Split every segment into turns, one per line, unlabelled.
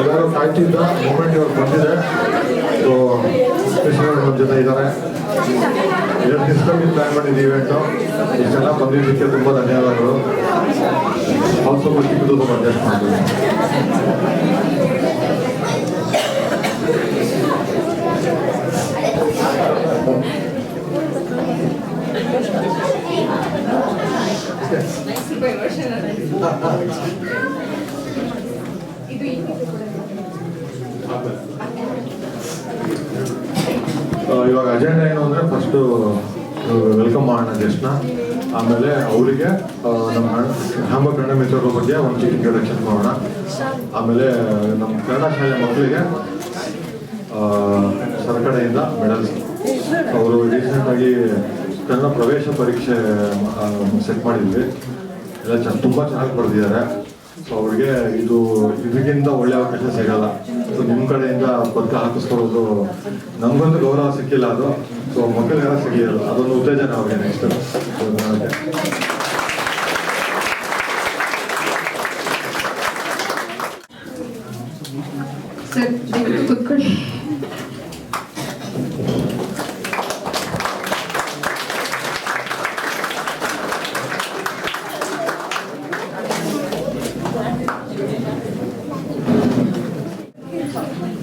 ಎಲ್ಲರೂ ಕಾಯ್ತಿದ್ದ ಮೂಮೆಂಟ್ ಇವಾಗ ಬಂದಿದೆ. ಸೊ ಕೃಷ್ಣ ನಮ್ಮ ಜೊತೆ ಇದ್ದಾರೆ. ಎರಡು ದಿವಸದಲ್ಲಿ ಪ್ಲಾನ್ ಮಾಡಿದ್ದು ಇವೆಂಟು ಇಷ್ಟೆಲ್ಲ ಬಂದಿದ್ದಕ್ಕೆ ತುಂಬ ಧನ್ಯವಾದಗಳು. ಆಲ್ಸೋ ಚಿಕ್ಕದು ತುಂಬ ಅಡ್ಜಸ್ಟ್ ಇವಾಗ ಅಜೆಂಡಾ ಏನು ಅಂದರೆ ಫಸ್ಟು ವೆಲ್ಕಮ್ ಮಾಡೋಣ ಗೆಸ್ಟ್ನ ಆಮೇಲೆ ಅವರಿಗೆ ನಮ್ಮ ಹ್ಯಾಂಬ ಕನ್ನಡ ಮಿತ್ರರ ಬಗ್ಗೆ ಒಂದು ಇಂಟ್ರೊಡಕ್ಷನ್ ಮಾಡೋಣ. ಆಮೇಲೆ ನಮ್ಮ ಕನ್ನಡ ಶಾಲೆ ಮಕ್ಕಳಿಗೆ ಸರ್ಕಡೆಯಿಂದ ಮೆಡಲ್ಸ್ ಅವರು ರೀಸೆಂಟಾಗಿ ಕನ್ನಡ ಪ್ರವೇಶ ಪರೀಕ್ಷೆ ಸೆಟ್ ಮಾಡಿದ್ವಿ. ಎಲ್ಲ ಚೆನ್ನ ತುಂಬ ಚೆನ್ನಾಗಿ ಬರೆದಿದ್ದಾರೆ. ಸೊ ಅವ್ರಿಗೆ ಇದು ಇದಕ್ಕಿಂತ ಒಳ್ಳೆ ಅವಕಾಶ ಸಿಗಲ್ಲ. ಸೊ ನಿಮ್ಮ ಕಡೆಯಿಂದ ಪದಕ ಹಾಕಿಸ್ಕೊಳ್ಳೋದು ನಮಗೊಂದು ಗೌರವ ಸಿಕ್ಕಿಲ್ಲ ಅದು. ಸೊ ಮಕ್ಕಳಿಗೆಲ್ಲ ಸಿಗಿಲ್ಲ ಅದೊಂದು ಉತ್ತೇಜನ ಅವ್ರಿಗೆ ನೆಕ್ಸ್ಟ್
ಸರ್ ದಯವಿಟ್ಟು ಕೂತ್ಕೊಳ್ಳಿ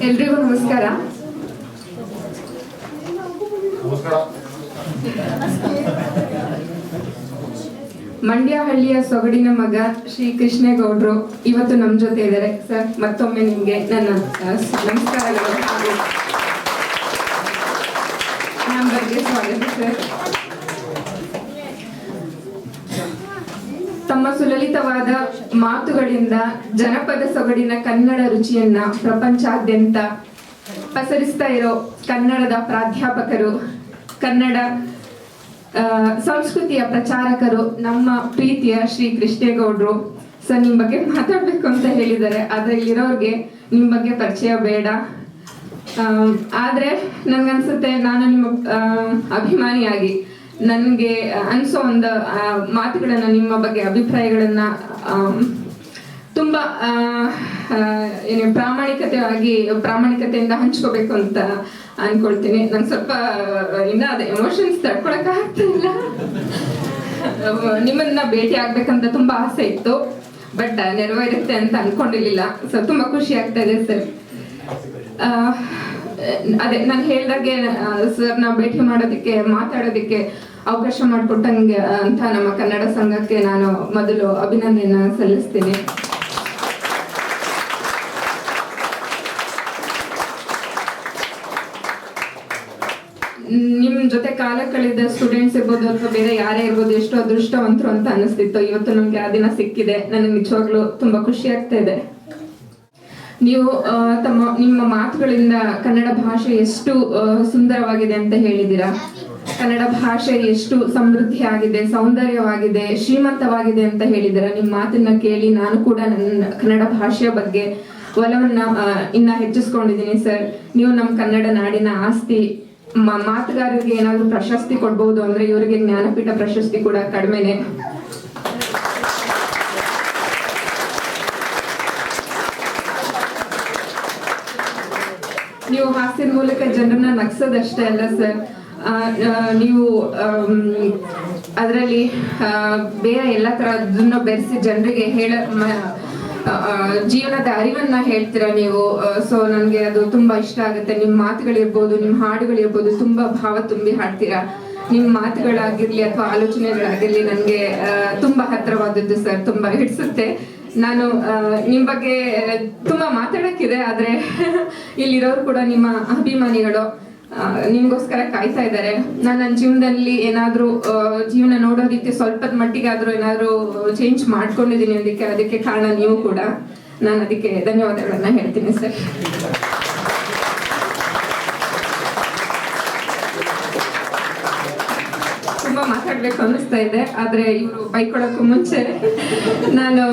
ಎಲ್ರಿಗೂ ನಮಸ್ಕಾರ
ನಮಸ್ಕಾರ
ಮಂಡ್ಯ ಹಳ್ಳಿಯ ಸೊಗಡಿನ ಮಗ ಶ್ರೀ ಕೃಷ್ಣೇಗೌಡರು ಇವತ್ತು ನಮ್ಮ ಜೊತೆ ಇದ್ದಾರೆ. ಸರ್, ಮತ್ತೊಮ್ಮೆ ನಿಮಗೆ ನನ್ನ ನಮಸ್ಕಾರಗಳು. ನಮ್ಮ ಬಗ್ಗೆ ಸ್ವಾಗತ, ಸರ್. ತಮ್ಮ ಸುಲಲಿತವಾದ ಮಾತುಗಳಿಂದ ಜನಪದ ಸೊಗಡಿನ ಕನ್ನಡ ರುಚಿಯನ್ನ ಪ್ರಪಂಚಾದ್ಯಂತ ಪಸರಿಸ್ತಾ ಇರೋ ಕನ್ನಡದ ಪ್ರಾಧ್ಯಾಪಕರು ಕನ್ನಡ ಸಂಸ್ಕೃತಿಯ ಪ್ರಚಾರಕರು ನಮ್ಮ ಪ್ರೀತಿಯ ಶ್ರೀ ಕೃಷ್ಣೇಗೌಡರು. ಸರ್ ನಿಮ್ ಬಗ್ಗೆ ಮಾತಾಡ್ಬೇಕು ಅಂತ ಹೇಳಿದ್ದಾರೆ. ಆದ್ರೆ ಇಲ್ಲಿರೋರ್ಗೆ ನಿಮ್ ಬಗ್ಗೆ ಪರಿಚಯ ಬೇಡ. ಆದ್ರೆ ನನ್ಗನ್ಸುತ್ತೆ ನಾನು ನಿಮ್ಮ ಅಭಿಮಾನಿಯಾಗಿ. ನನ್ಗೆ ಅನ್ಸೋ ಒಂದು ಮಾತುಗಳನ್ನ, ನಿಮ್ಮ ಬಗ್ಗೆ ಅಭಿಪ್ರಾಯಗಳನ್ನ ತುಂಬಾ ಏನು ಪ್ರಾಮಾಣಿಕತೆಯಾಗಿ, ಪ್ರಾಮಾಣಿಕತೆಯಿಂದ ಹಂಚ್ಕೋಬೇಕು ಅಂತ ಅನ್ಕೊಳ್ತೀನಿ. ನಂಗೆ ಸ್ವಲ್ಪ, ಇನ್ನ ಅದೇ ಎಮೋಷನ್ಸ್ ತಡ್ಕೊಳಕ್ ಆಗ್ತಿಲ್ಲ ನಿಮ್ಮನ್ನ ಭೇಟಿ ಆಗ್ಬೇಕಂತ ತುಂಬಾ ಆಸೆ ಇತ್ತು. ಬಟ್ ನೆರವೇರುತ್ತೆ ಅಂತ ಅನ್ಕೊಂಡಿರ್ಲಿಲ್ಲ. ಸೊ ತುಂಬಾ ಖುಷಿ ಆಗ್ತಾ ಇದೆ ಸರ್ ಅದೇ, ನಾನು ಹೇಳ್ದಾಗೆ ಸರ್ ನಾವು ಭೇಟಿ ಮಾಡೋದಕ್ಕೆ, ಮಾತಾಡೋದಕ್ಕೆ ಅವಕಾಶ ಮಾಡಿಕೊಟ್ಟಂಗೆ ಅಂತ ನಮ್ಮ ಕನ್ನಡ ಸಂಘಕ್ಕೆ ನಾನು ಮೊದಲು ಅಭಿನಂದನೆ ಸಲ್ಲಿಸ್ತೀನಿ ನಿಮ್ ಜೊತೆ ಸ್ಟೂಡೆಂಟ್ಸ್ ಇರ್ಬೋದು ಅಥವಾ ಬೇರೆ ಯಾರೇ ಇರ್ಬೋದು ಎಷ್ಟು ಅದೃಷ್ಟವಂತರು ಅಂತ ಅನಿಸ್ತಿತ್ತು ಇವತ್ತು ನಮ್ಗೆ ಆ ದಿನ ಸಿಕ್ಕಿದೆ. ನನಗೆ ನಿಜವಾಗ್ಲೂ ತುಂಬಾ ಖುಷಿ ಆಗ್ತಾ ಇದೆ. ನೀವು ತಮ್ಮ, ನಿಮ್ಮ ಮಾತುಗಳಿಂದ ಕನ್ನಡ ಭಾಷೆ ಎಷ್ಟು ಸುಂದರವಾಗಿದೆ ಅಂತ ಹೇಳಿದ್ದೀರಾ? ಕನ್ನಡ ಭಾಷೆ ಎಷ್ಟು ಸಮೃದ್ಧಿ ಆಗಿದೆ ಸೌಂದರ್ಯವಾಗಿದೆ, ಶ್ರೀಮಂತವಾಗಿದೆ ಅಂತ ಹೇಳಿದ್ದೀರಾ? ನಿಮ್ಮ ಮಾತನ್ನ ಕೇಳಿ ನಾನು ಕೂಡ ನನ್ನ ಕನ್ನಡ ಭಾಷೆಯ ಬಗ್ಗೆ ಒಲವನ್ನ ಇನ್ನ ಹೆಚ್ಚಿಸ್ಕೊಂಡಿದ್ದೀನಿ, ಸರ್. ನೀವು ನಮ್ಮ ಕನ್ನಡ ನಾಡಿನ ಆಸ್ತಿ ಮಾತುಗಾರರಿಗೆ ಏನಾದ್ರು ಪ್ರಶಸ್ತಿ ಕೊಡ್ಬೋದು ಅಂದ್ರೆ ಇವರಿಗೆ ಜ್ಞಾನಪೀಠ ಪ್ರಶಸ್ತಿ ಕೂಡ ಕಡಿಮೆನೆ. ನೀವು ಹಾಸ್ಯದ ಮೂಲಕ ಜನರನ್ನ ನಗ್ಸೋದಷ್ಟೇ ಅಲ್ಲ ಸರ್. ನೀವು ಅದರಲ್ಲಿ ಬೇರೆ ಎಲ್ಲ ತರದನ್ನ ಬೆರೆಸಿ ಜನರಿಗೆ ಹೇಳ ಜೀವನದ ಅರಿವನ್ನ ಹೇಳ್ತೀರಾ ನೀವು? ಸೊ ನನಗೆ ಅದು ತುಂಬಾ ಇಷ್ಟ ಆಗುತ್ತೆ. ನಿಮ್ಮ ಮಾತುಗಳಿರ್ಬೋದು ನಿಮ್ಮ ಹಾಡುಗಳಿರ್ಬೋದು, ತುಂಬಾ ಭಾವ ತುಂಬಿ ಹಾಡ್ತೀರಾ? ನಿಮ್ಮ ಮಾತುಗಳಾಗಿರ್ಲಿ ಅಥವಾ ಆಲೋಚನೆಗಳಾಗಿರ್ಲಿ ನನಗೆ ತುಂಬಾ ಹತ್ರವಾದದ್ದು ಸರ್ ತುಂಬಾ ಹಿಡಿಸುತ್ತೆ. ನಾನು ನಿಮ್ ಬಗ್ಗೆ ತುಂಬಾ ಮಾತಾಡಕ್ಕಿದೆ, ಆದ್ರೆ ಇಲ್ಲಿರೋರು ಕೂಡ ನಿಮ್ಮ ಅಭಿಮಾನಿಗಳು. ನಿಮ್ಗೋಸ್ಕರ ಕಾಯ್ತಾ ಇದ್ದಾರೆ. ನಾನು ನನ್ನ ಜೀವನದಲ್ಲಿ ಏನಾದ್ರೂ ಜೀವನ ನೋಡೋ ರೀತಿ ಸ್ವಲ್ಪದ ಮಟ್ಟಿಗಾದ್ರೂ ಏನಾದ್ರೂ ಚೇಂಜ್ ಮಾಡ್ಕೊಂಡಿದ್ದೀನಿ ಅದಕ್ಕೆ ಅದಕ್ಕೆ ಕಾರಣ ನೀವು ಕೂಡ. ನಾನು ಅದಕ್ಕೆ ಧನ್ಯವಾದಗಳನ್ನ ಹೇಳ್ತೀನಿ ಸರ್ ತುಂಬಾ ತುಂಬಾ ಮಾತಾಡ್ಬೇಕು ಅನ್ನಿಸ್ತಾ ಇದೆ. ಆದ್ರೆ ಇವರು ಬೈಕೊಳಕ್ಕೂ ಮುಂಚೆ ನಾನು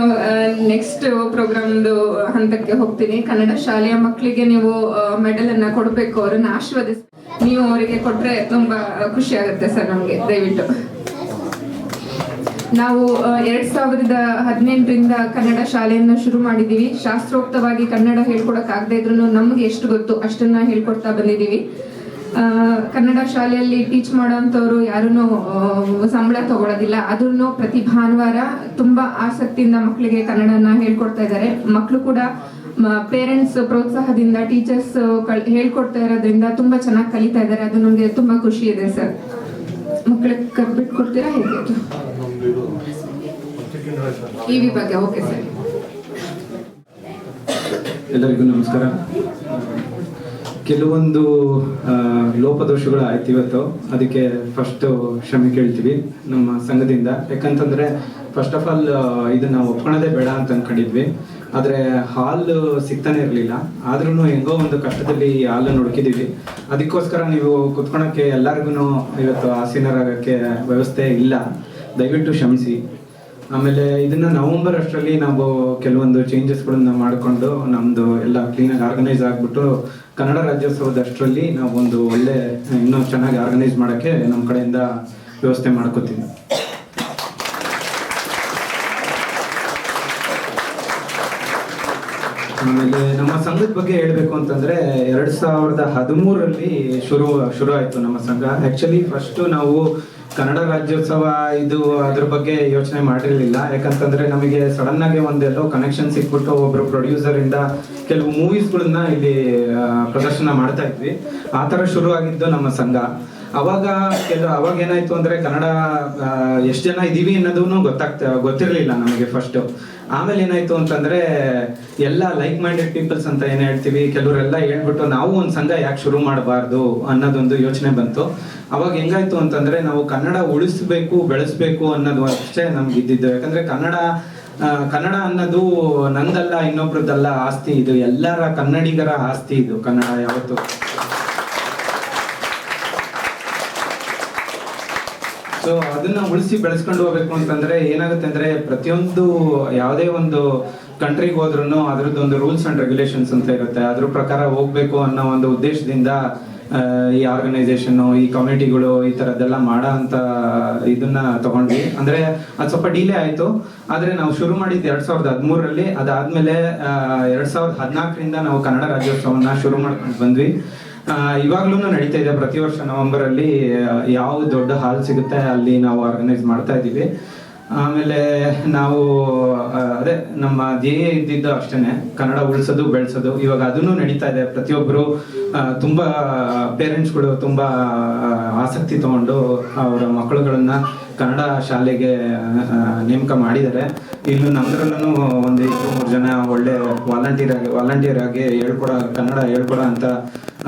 ನೆಕ್ಸ್ಟ್ ಪ್ರೋಗ್ರಾಮ್ ಹಂತಕ್ಕೆ ಹೋಗ್ತೀನಿ. ಕನ್ನಡ ಶಾಲೆಯ ಮಕ್ಕಳಿಗೆ ನೀವು ಮೆಡಲ್ ಅನ್ನ ಕೊಡ್ಬೇಕು. ಅವ್ರನ್ನ ಆಶೀರ್ವದಿಸ್, ನೀವು ಅವರಿಗೆ ಕೊಟ್ರೆ ತುಂಬಾ ಖುಷಿ ಆಗುತ್ತೆ ಸರ್ ನಮ್ಗೆ, ದಯವಿಟ್ಟು. ನಾವು ಎರಡ್ ಸಾವಿರದ ಹದಿನೆಂಟರಿಂದ ಕನ್ನಡ ಶಾಲೆಯನ್ನು ಶುರು ಮಾಡಿದೀವಿ. ಶಾಸ್ತ್ರೋಕ್ತವಾಗಿ ಕನ್ನಡ ಹೇಳ್ಕೊಡಕ್ ಆಗದೆ ಇದ್ರು ನಮ್ಗೆ ಎಷ್ಟು ಗೊತ್ತು ಅಷ್ಟನ್ನ ಹೇಳ್ಕೊಡ್ತಾ ಬಂದಿದೀವಿ. ಕನ್ನಡ ಶಾಲೆಯಲ್ಲಿ ಟೀಚ್ ಮಾಡೋಂಥವ್ರು ಯಾರೂ ಸಂಬಳ ತಗೊಳ್ಳೋದಿಲ್ಲ ಅದನ್ನು ಪ್ರತಿ ಭಾನುವಾರ ತುಂಬಾ ಆಸಕ್ತಿಯಿಂದ ಮಕ್ಕಳಿಗೆ ಕನ್ನಡನ ಹೇಳ್ಕೊಡ್ತಾ ಇದ್ದಾರೆ. ಮಕ್ಕಳು ಕೂಡ ಪೇರೆಂಟ್ಸ್ ಪ್ರೋತ್ಸಾಹದಿಂದ ಟೀಚರ್ಸ್ ಹೇಳ್ಕೊಡ್ತಾ ಇರೋದ್ರಿಂದ ತುಂಬಾ ಚೆನ್ನಾಗಿ ಕಲಿತಾ ಇದ್ದಾರೆ. ಅದು ನಮಗೆ ತುಂಬಾ ಖುಷಿ ಇದೆ, ಸರ್. ಮಕ್ಕಳಿಗೆ ಕರ್ಬಿಟ್ಟು
ಕೊಡ್ತೀರಾ ಹೇಗೆ?
ಈ ವಿಭಾಗ, ಓಕೆ, ಸರ್.
ಎಲ್ಲರಿಗೂ ನಮಸ್ಕಾರ. ಕೆಲವೊಂದು ಲೋಪದೋಷಗಳು ಆಯ್ತು ಇವತ್ತು. ಅದಕ್ಕೆ ಫಸ್ಟ್ ಕ್ಷಮೆ ಕೇಳ್ತೀವಿ ನಮ್ಮ ಸಂಘದಿಂದ. ಯಾಕಂತಂದ್ರೆ ಫಸ್ಟ್ ಆಫ್ ಆಲ್ ಇದನ್ನ ಒಪ್ಕೊಳ್ಳೋದೇ ಬೇಡ ಅಂತ ಅನ್ಕೊಂಡಿದ್ವಿ. ಆದ್ರೆ ಹಾಲ್ ಸಿಗ್ತಾನೆ ಇರಲಿಲ್ಲ. ಆದ್ರೂ ಹೆಂಗೋ ಒಂದು ಕಷ್ಟದಲ್ಲಿ ಹಾಲನ್ನು ಹುಡುಕಿದೀವಿ. ಅದಕ್ಕೋಸ್ಕರ ನೀವು ಕುತ್ಕೊಳಕ್ಕೆ ಎಲ್ಲರಿಗೂ ಇವತ್ತು ಆಸೀನರಾಗಕ್ಕೆ ವ್ಯವಸ್ಥೆ ಇಲ್ಲ. ದಯವಿಟ್ಟು ಕ್ಷಮಿಸಿ. ಆಮೇಲೆ ಇದನ್ನ ನವೆಂಬರ್ ಅಷ್ಟರಲ್ಲಿ ನಾವು ಕೆಲವೊಂದು ಚೇಂಜಸ್ಗಳನ್ನ ಮಾಡಿಕೊಂಡು ನಮ್ದು ಎಲ್ಲ ಕ್ಲೀನಾಗಿ ಆರ್ಗನೈಸ್ ಆಗ್ಬಿಟ್ಟು ಕನ್ನಡ ರಾಜ್ಯೋತ್ಸವದ ಅಷ್ಟರಲ್ಲಿ ನಾವು ಒಂದು ಒಳ್ಳೆ, ಇನ್ನೂ ಚೆನ್ನಾಗಿ ಆರ್ಗನೈಸ್ ಮಾಡೋಕ್ಕೆ ನಮ್ಮ ಕಡೆಯಿಂದ ವ್ಯವಸ್ಥೆ ಮಾಡ್ಕೋತೀವಿ. ಆಮೇಲೆ ನಮ್ಮ ಸಂಘದ ಬಗ್ಗೆ ಹೇಳಬೇಕು ಅಂತಂದ್ರೆ ಎರಡ್ ಸಾವಿರದ ಹದಿಮೂರರಲ್ಲಿ ಶುರು ಶುರು ಆಯ್ತು ನಮ್ಮ ಸಂಘ. ಆಕ್ಚುಲಿ ಫಸ್ಟ್ ನಾವು ಕನ್ನಡ ರಾಜ್ಯೋತ್ಸವ ಇದು ಅದ್ರ ಬಗ್ಗೆ ಯೋಚನೆ ಮಾಡಿರಲಿಲ್ಲ. ಯಾಕಂತಂದ್ರೆ ನಮಗೆ ಸಡನ್ ಆಗಿ ಒಂದೆಲ್ಲೋ ಕನೆಕ್ಷನ್ ಸಿಕ್ಬಿಟ್ಟು ಒಬ್ರು ಪ್ರೊಡ್ಯೂಸರ್ ಇಂದ ಕೆಲವು ಮೂವೀಸ್ಗಳನ್ನ ಇಲ್ಲಿ ಪ್ರದರ್ಶನ ಮಾಡ್ತಾ ಇದ್ವಿ. ಆ ಶುರು ಆಗಿದ್ದು ನಮ್ಮ ಸಂಘ. ಅವಾಗ ಕೆಲ ಅವಾಗ ಏನಾಯ್ತು ಅಂದ್ರೆ ಕನ್ನಡ ಎಷ್ಟು ಜನ ಇದೀವಿ ಅನ್ನೋದನ್ನು ಗೊತ್ತಾಗ್ತ, ಗೊತ್ತಿರಲಿಲ್ಲ ನಮಗೆ ಫಸ್ಟ್ ಆಮೇಲೆ ಏನಾಯ್ತು ಅಂತಂದ್ರೆ ಎಲ್ಲ ಲೈಕ್ ಮೈಂಡೆಡ್ ಪೀಪಲ್ಸ್ ಅಂತ ಏನ್ ಹೇಳ್ತೀವಿ, ಕೆಲವರೆಲ್ಲ ಹೇಳ್ಬಿಟ್ಟು ನಾವು ಒಂದು ಸಂಘ ಯಾಕೆ ಶುರು ಮಾಡಬಾರ್ದು ಅನ್ನೋದೊಂದು ಯೋಚನೆ ಬಂತು. ಅವಾಗ ಹೆಂಗಾಯ್ತು ಅಂತಂದ್ರೆ ನಾವು ಕನ್ನಡ ಉಳಿಸ್ಬೇಕು, ಬೆಳೆಸ್ಬೇಕು ಅನ್ನೋದು ಅಷ್ಟೇ ನಮ್ಗೆ ಇದ್ದಿದ್ದು. ಯಾಕಂದ್ರೆ ಕನ್ನಡ ಕನ್ನಡ ಅನ್ನೋದು ನಂದಲ್ಲ, ಇನ್ನೊಬ್ರದ್ದಲ್ಲ ಆಸ್ತಿ ಇದು. ಎಲ್ಲರ ಕನ್ನಡಿಗರ ಆಸ್ತಿ ಇದು ಕನ್ನಡ ಯಾವತ್ತು. ಸೊ ಅದನ್ನ ಉಳಿಸಿ ಬೆಳೆಸ್ಕೊಂಡು ಹೋಗ್ಬೇಕು ಅಂತಂದ್ರೆ ಏನಾಗುತ್ತೆ ಅಂದ್ರೆ ಪ್ರತಿಯೊಂದು ಯಾವುದೇ ಒಂದು ಕಂಟ್ರಿಗೆ ಹೋದ್ರೂ ಅದ್ರದ್ದು ಒಂದು ರೂಲ್ಸ್ ಅಂಡ್ ರೆಗ್ಯುಲೇಷನ್ಸ್ ಅಂತ ಇರುತ್ತೆ. ಅದ್ರ ಪ್ರಕಾರ ಹೋಗ್ಬೇಕು ಅನ್ನೋ ಒಂದು ಉದ್ದೇಶದಿಂದ ಈ ಆರ್ಗನೈಸೇಷನ್ ಈ ಕಮ್ಯುನಿಟಿಗಳು ಈ ತರದ್ದೆಲ್ಲ ಮಾಡೋ ಅಂತ ಇದನ್ನ ತಗೊಂಡ್ವಿ. ಅಂದ್ರೆ ಅದು ಸ್ವಲ್ಪ ಡಿಲೇ ಆಯ್ತು. ಆದ್ರೆ ನಾವು ಶುರು ಮಾಡಿದ್ದು ಎರಡ್ ಸಾವಿರದ ಹದಿಮೂರರಲ್ಲಿ. ಅದಾದ್ಮೇಲೆ ಎರಡ್ ಸಾವಿರದ ಹದಿನಾಲ್ಕರಿಂದ ನಾವು ಕನ್ನಡ ರಾಜ್ಯೋತ್ಸವನ ಶುರು ಮಾಡ್ಕೊಂಡು ಬಂದ್ವಿ. ಇವಾಗ್ಲೂ ನಡೀತಾ ಇದೆ. ಪ್ರತಿ ವರ್ಷ ನವೆಂಬರ್ ಅಲ್ಲಿ ಯಾವ ದೊಡ್ಡ ಹಾಲ್ ಸಿಗುತ್ತೆ ಅಲ್ಲಿ ನಾವು ಆರ್ಗನೈಸ್ ಮಾಡ್ತಾ ಇದ್ದೀವಿ. ಆಮೇಲೆ ನಾವು ಅದೇ ನಮ್ಮ ಧ್ಯೇಯ ಇದ್ದಿದ್ದು ಅಷ್ಟೇನೆ. ಕನ್ನಡ ಉಳಿಸೋದು, ಬೆಳೆಸೋದು. ಇವಾಗ ಅದನ್ನು ನಡೀತಾ ಇದೆ. ಪ್ರತಿಯೊಬ್ಬರು ತುಂಬಾ ಪೇರೆಂಟ್ಸ್ಗಳು ತುಂಬಾ ಆಸಕ್ತಿ ತಗೊಂಡು ಅವರ ಮಕ್ಕಳುಗಳನ್ನ ಕನ್ನಡ ಶಾಲೆಗೆ ನೇಮಕ ಮಾಡಿದ್ದಾರೆ. ಇಲ್ಲೂ ನಮ್ಮದ್ರಲ್ಲೂ ಒಂದು ಇಬ್ಬರು ಮೂರು ಜನ ಒಳ್ಳೆ ವಾಲಂಟಿಯರ್ ಆಗಿ ವಾಲಂಟಿಯರ್ ಆಗಿ ಹೇಳ್ಕೊಡ ಕನ್ನಡ ಹೇಳ್ಕೊಡ ಅಂತ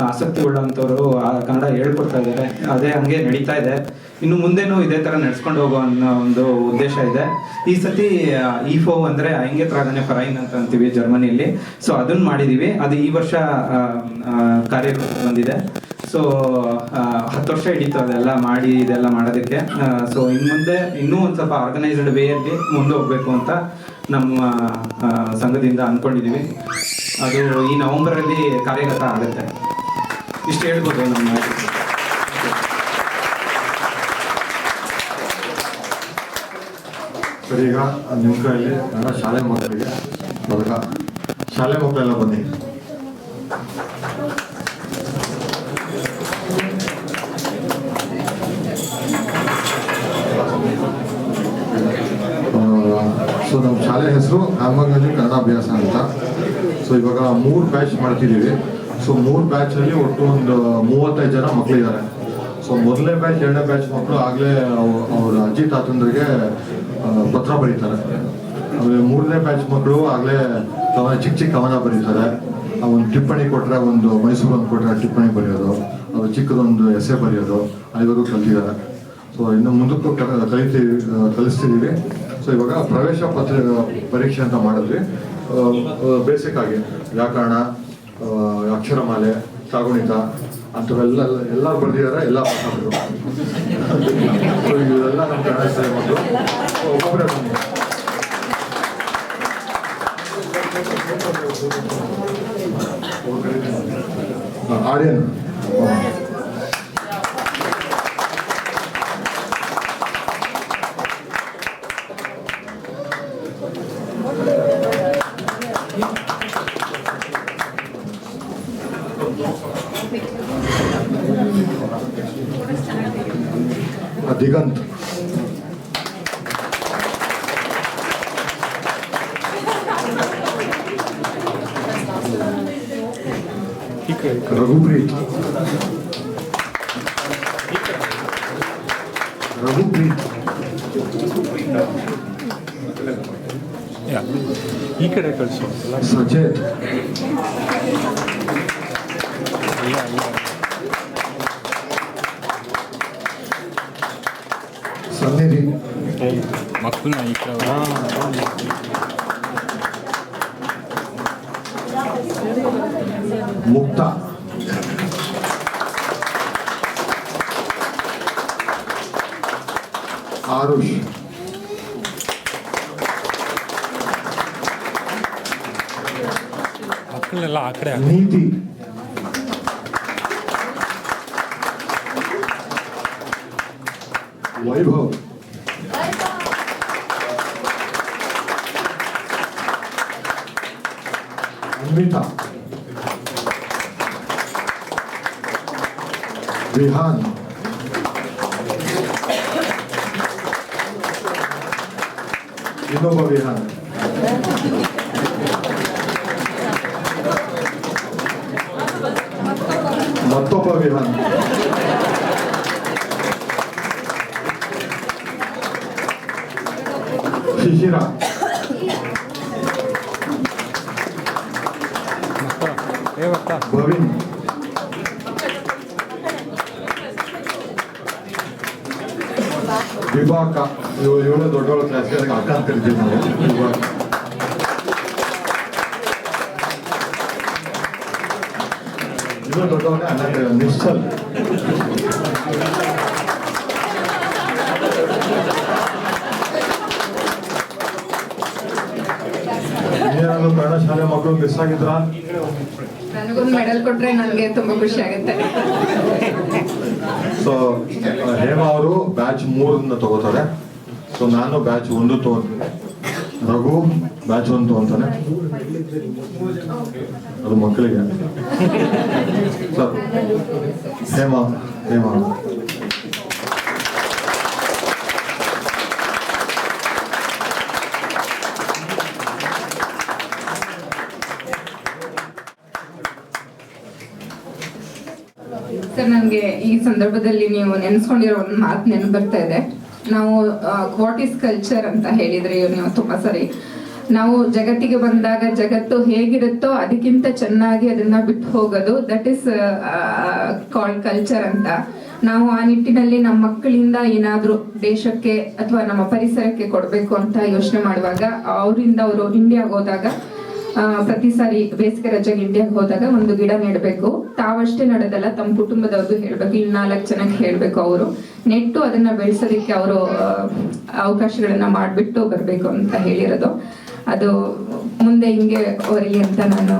ಆಸಕ್ತಿ ಉಳ್ಳಂಥವ್ರು ಆ ಕನ್ನಡ ಹೇಳ್ಕೊಡ್ತಾ ಇದ್ದಾರೆ. ಅದೇ ಹಂಗೆ ನಡೀತಾ ಇದೆ. ಇನ್ನು ಮುಂದೆನೂ ಇದೇ ಥರ ನಡ್ಸ್ಕೊಂಡು ಹೋಗೋ ಅನ್ನೋ ಒಂದು ಉದ್ದೇಶ ಇದೆ. ಈ ಸತಿ ಇಫೋ ಅಂದರೆ ಹಂಗೆ ಪ್ರಾಧಾನ್ಯ ಫರೈನ್ ಅಂತ ಅಂತೀವಿ ಜರ್ಮನಿಯಲ್ಲಿ. ಸೊ ಅದನ್ನು ಮಾಡಿದ್ದೀವಿ ಅದು ಈ ವರ್ಷ ಆ, ಬಂದಿದೆ. ಸೊ ಹತ್ತು ವರ್ಷ ಹಿಡಿತು ಅದೆಲ್ಲ ಮಾಡಿ, ಇದೆಲ್ಲ ಮಾಡೋದಕ್ಕೆ. ಸೊ ಇನ್ನು ಮುಂದೆ ಇನ್ನೂ ಒಂದು ಸ್ವಲ್ಪ ಆರ್ಗನೈಸ್ಡ್ ವೇಯಲ್ಲಿ ಮುಂದೆ ಹೋಗ್ಬೇಕು ಅಂತ ನಮ್ಮ ಸಂಘದಿಂದ ಅಂದ್ಕೊಂಡಿದ್ದೀವಿ ಅದು ಈ ನವೆಂಬರಲ್ಲಿ ಕಾರ್ಯಗತ ಆಗುತ್ತೆ. ಇಷ್ಟು ಹೇಳ್ಬೋದು ನಮ್ಮ
ಸರಿ, ಈಗ ನಿಮ್ಮ ಕೈಯಲ್ಲಿ ಶಾಲೆ ಮಕ್ಕಳಿಗೆ ಶಾಲೆ ಮಕ್ಕಳೆಲ್ಲ ಬನ್ನಿ. ಶಾಲೆ ಹೆಸರು ರಾಮಗಂಜಿ ಕನ್ನಡ ಅಂತ. ಸೊ ಇವಾಗ ಮೂರು ಬ್ಯಾಚ್ ಮಾಡ್ತಿದ್ದೀವಿ. ಸೊ ಮೂರು ಬ್ಯಾಚಲ್ಲಿ ಒಟ್ಟು ಒಂದು ಮೂವತ್ತೈದು ಜನ ಮಕ್ಕಳಿದ್ದಾರೆ ಸೊ ಮೊದಲನೇ ಬ್ಯಾಚ್ ಎರಡನೇ ಬ್ಯಾಚ್ ಮಕ್ಕಳು ಆಗಲೇ ಅವ್ರ ಅಜ್ಜಿ ತಾತಂದ್ರಿಗೆ ಪತ್ರ ಬರೀತಾರೆ. ಆಮೇಲೆ ಮೂರನೇ ಬ್ಯಾಚ್ ಮಕ್ಕಳು ಆಗಲೇ ಕವನ ಚಿಕ್ಕ ಚಿಕ್ಕ ಕವನ ಬರೀತಾರೆ. ಒಂದು ಟಿಪ್ಪಣಿ ಕೊಟ್ಟರೆ ಒಂದು ಮೈಸೂರು ಒಂದು ಕೊಟ್ಟರೆ ಟಿಪ್ಪಣಿ ಬರೆಯೋದು. ಅದು ಚಿಕ್ಕದೊಂದು ಎಸೆ ಬರೆಯೋದು. ಐವರು ಕಲ್ತಿದ್ದಾರೆ. ಸೊ ಇನ್ನು ಮುಂದಕ್ಕೂ ಕಲಿತೀವಿ ಕಲಿಸ್ತಿದ್ದೀವಿ. ಸೊ ಇವಾಗ ಪ್ರವೇಶ ಪತ್ರ, ಪರೀಕ್ಷೆ ಅಂತ ಮಾಡಿದ್ವಿ. ಬೇಸಿಕ್ ಆಗಿ ವ್ಯಾಕರಣ ಅಕ್ಷರಮಾಲೆ, ಸಾಗುಣಿತ ಅಂಥವೆಲ್ಲ, ಎಲ್ಲರೂ ಬರ್ದಿದ್ದಾರೆ, ಎಲ್ಲ ಪಾಠಗಳು ಸೊ ಇವೆಲ್ಲ ನಮ್ಮ ಕನ್ನಡ ಮತ್ತು ಒಬ್ಬೊಬ್ಬರೇ ಆರ್ಯನ್. ರಘುಪ್ರೀತ್ ರಘುಪ್ರೀತ್
ಯಾ. ಈ ಕಡೆ ಕಳಿಸು
ಸಚೇತ್ ಸನ್ನಿಧಿ
ಮಕ್ಕಳನ್ನ ಈ ಕಡೆ
mutta Aruş.
आपल्याला आकडे नीती वैभव
अन्विता 의한 이놈의 의한
맛도법
의한 시시랑 ವಿಭಾಕ ಇವ- ಇವಳು ದೊಡ್ಡವಳ ಕ್ಲಾಸ್ಗೆ ಅಕ್ಕ ಅಂತ ಕರಿತೀವಿ ನಾವು. ಇವರು ದೊಡ್ಡವನೇ ಅಣ್ಣ ನಿಶ್ಚಲ್. ಏನಾದ್ರು ಕನ್ನಡ ಶಾಲೆ ಮಕ್ಕಳು ಮಿಸ್ ಆಗಿದ್ರ?
ನನಗೊಂದು ಮೆಡಲ್ ಕೊಟ್ರೆ ನನಗೆ ತುಂಬಾ ಖುಷಿ ಆಗುತ್ತೆ.
ಸೊ ಹೇಮ ಅವರು ಬ್ಯಾಚ್ ಮೂರನ್ನ ತಗೋತಾರೆ. ಸೊ ನಾನು ಬ್ಯಾಚ್ ಒಂದು ತಗೋತೀನಿ. ರಘು ಬ್ಯಾಚ್ ಒಂದು ತಗೊಂತಾನೆ. ಅದು ಮಕ್ಕಳಿಗೆ. ಸರ್, ಹೇಮ ಹೇಮ.
ಸರ್, ನನಗೆ ಈ ಸಂದರ್ಭದಲ್ಲಿ ನೀವು ನೆನೆಸ್ಕೊಂಡಿರೋ ಒಂದು ಮಾತು ನೆನಪು ಬರ್ತಾ ಇದೆ. ನಾವು ವಾಟ್ ಇಸ್ ಕಲ್ಚರ್ ಅಂತ ಹೇಳಿದ್ರೆ ನೀವು ತುಂಬಾ ಸರಿ. ನಾವು ಜಗತ್ತಿಗೆ ಬಂದಾಗ ಜಗತ್ತು ಹೇಗಿರುತ್ತೋ ಅದಕ್ಕಿಂತ ಚೆನ್ನಾಗಿ ಅದನ್ನ ಬಿಟ್ಟು ಹೋಗೋದು. ದಟ್ ಇಸ್ ಕಾಲ್ ಕಲ್ಚರ್ ಅಂತ. ನಾವು ಆ ನಿಟ್ಟಿನಲ್ಲಿ ನಮ್ಮ ಮಕ್ಕಳಿಂದ ಏನಾದ್ರೂ ದೇಶಕ್ಕೆ ಅಥವಾ ನಮ್ಮ ಪರಿಸರಕ್ಕೆ ಕೊಡಬೇಕು ಅಂತ ಯೋಚನೆ ಮಾಡುವಾಗ, ಅವರಿಂದ ಅವರು ಇಂಡಿಯಾಗೆ ಹೋದಾಗ ಪ್ರತಿ ಸಾರಿ ಬೇಸಿಗೆ ರಜೆಗೆ ಇಂಡಿಯಾಗೆ ಹೋದಾಗ ಒಂದು ಗಿಡ ನೆಡಬೇಕು. ತಾವಷ್ಟೇ ನಡೆದಲ್ಲ, ತಮ್ಮ ಕುಟುಂಬದವ್ರದ್ದು ಹೇಳ್ಬೇಕು. ಇನ್ ನಾಲ್ಕು ಜನಕ್ಕೆ ಹೇಳ್ಬೇಕು ಅವರು. ನೆಟ್ಟು ಅದನ್ನ ಬೆಳೆಸೋದಕ್ಕೆ ಅವರು ಅವಕಾಶಗಳನ್ನ ಮಾಡಿಬಿಟ್ಟು ಬರಬೇಕು ಅಂತ ಹೇಳಿರೋದು. ಅದು ಮುಂದೆ ಹಿಂಗೆ ಅವರಿಗೆ ಅಂತ ನಾನು